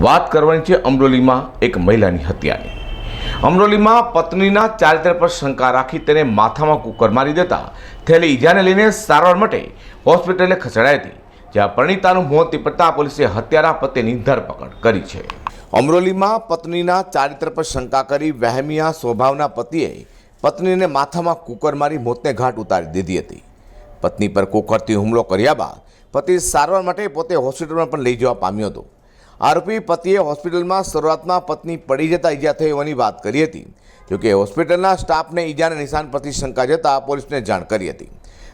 વાત કરવાની છે અમરોલીમાં એક મહિલાની હત્યાની. અમરોલીમાં પત્નીના ચારિત્ર પર શંકા રાખી તેને માથામાં કુકર મારી દેતા થયેલી ઈજાને લઈને સારવાર માટે હોસ્પિટલે ખસેડાઈ હતી, જ્યાં પરિણીતાનું મોત નીપજતા પોલીસે હત્યારા પતિની ધરપકડ કરી છે. અમરોલીમાં પત્નીના ચારિત્ર પર શંકા કરી વહેમિયા સ્વભાવના પતિએ પત્નીને માથામાં કુકર મારી મોતને ઘાટ ઉતારી દીધી હતી. પત્ની પર કુકરથી હુમલો કર્યા બાદ પતિ સારવાર માટે પોતે હોસ્પિટલમાં પણ લઈ જવા પામ્યો હતો. આરોપી પતિએ હોસ્પિટલમાં શરૂઆતમાં પત્ની પડી જતા ઈજા થઈ હોવાની વાત કરી હતી. જોકે હોસ્પિટલના સ્ટાફને ઈજાના નિશાન પરથી શંકા જતા પોલીસને જાણ કરી હતી.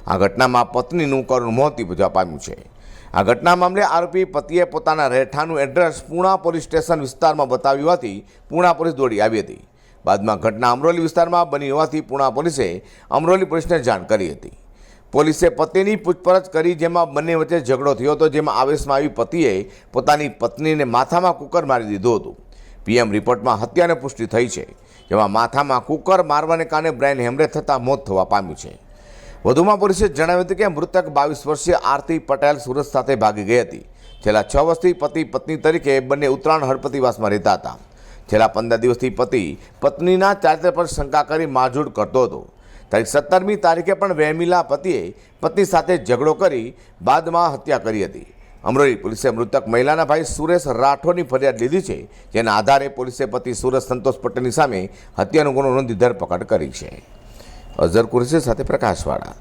આ ઘટનામાં પત્નીનું કરુણ મોત નીપજવા પામ્યું છે. આ ઘટના મામલે આરોપી પતિએ પોતાના રહેઠાણનું એડ્રેસ પૂણા પોલીસ સ્ટેશન વિસ્તારમાં બતાવ્યું હોવાથી પૂણા પોલીસ દોડી આવી હતી. બાદમાં ઘટના અમરોલી વિસ્તારમાં બની હોવાથી પૂણા પોલીસે અમરોલી પોલીસને જાણ કરી હતી. પોલીસે પતિની પૂછપરછ કરી, જેમાં બંને વચ્ચે ઝઘડો થયો હતો, જેમાં આવેશમાં આવી પતિએ પોતાની પત્નીને માથામાં કુકર મારી દીધું હતું. પીએમ રિપોર્ટમાં હત્યાની પુષ્ટિ થઈ છે, જેમાં માથામાં કુકર મારવાને કારણે બ્રેન હેમરેજ થતાં મોત થવા પામ્યું છે. વધુમાં પોલીસે જણાવ્યું હતું કે મૃતક બાવીસ વર્ષીય આરતી પટેલ સુરત સાથે ભાગી ગઈ હતી. છેલ્લા છ વર્ષથી પતિ પત્ની તરીકે બંને ઉત્તરાયણ હળપતિવાસમાં રહેતા હતા. છેલ્લા પંદર દિવસથી પતિ પત્નીના ચારિત્ર પર શંકા કરી મારઝૂડ કરતો હતો. તારીખ સત્તરમી તારીખે પણ વહેમીલા પતિએ પત્ની સાથે ઝઘડો કરી બાદમાં હત્યા કરી હતી. અમરોલી પોલીસે મૃતક મહિલાના ભાઈ સુરેશ રાઠોડની ફરિયાદ લીધી છે, જેના આધારે પોલીસે પતિ સુરેશ સંતોષ પટેલની સામે હત્યાનો ગુનો નોંધી ધરપકડ કરી છે. અઝર કુરેશી સાથે પ્રકાશવાળા.